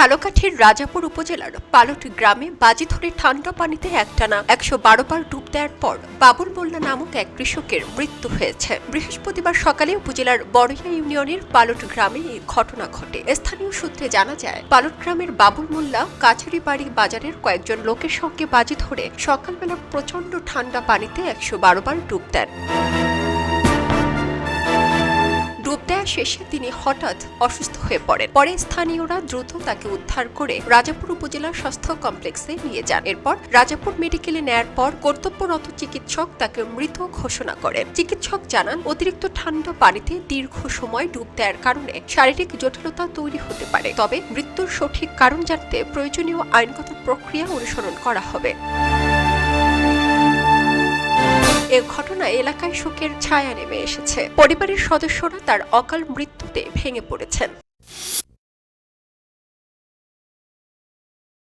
ঝালকাঠির রাজাপুর উপজেলার পালট গ্রামে বাজি ধরে ঠান্ডা পানিতে একটানা একশো বারো বার ডুব দেওয়ার পর বাবুল মোল্লা নামক এক কৃষকের মৃত্যু হয়েছে। বৃহস্পতিবার সকালে উপজেলার বড়ইয়া ইউনিয়নের পালট গ্রামে এই ঘটনা ঘটে। স্থানীয় সূত্রে জানা যায়, পালট গ্রামের বাবুল মোল্লা কাছারিবাড়ি বাজারের কয়েকজন লোকের সঙ্গে বাজি ধরে সকালবেলা প্রচণ্ড ঠান্ডা পানিতে একশো বারো বার ডুব দেন। শেষে তিনি হঠাৎ অসুস্থ হয়ে পড়েন। পরে স্থানীয়রা দ্রুত তাকে উদ্ধার করে রাজাপুর উপজেলা স্বাস্থ্য কমপ্লেক্সে নিয়ে যান। এরপর রাজাপুর মেডিকেলে নেয়ার পর কর্তব্যরত চিকিৎসক তাকে মৃত ঘোষণা করেন। চিকিৎসক জানান, অতিরিক্ত ঠান্ডা পানিতে দীর্ঘ সময় ডুব দেওয়ার কারণে শারীরিক জটিলতা তৈরি হতে পারে। তবে মৃত্যুর সঠিক কারণ জানতে প্রয়োজনীয় আইনগত প্রক্রিয়া অনুসরণ করা হবে। এ ঘটনায় এলাকায় শোকের ছায়া নেমে এসেছে। পরিবারের সদস্যরা তার অকাল মৃত্যুতে ভেঙে পড়েছেন।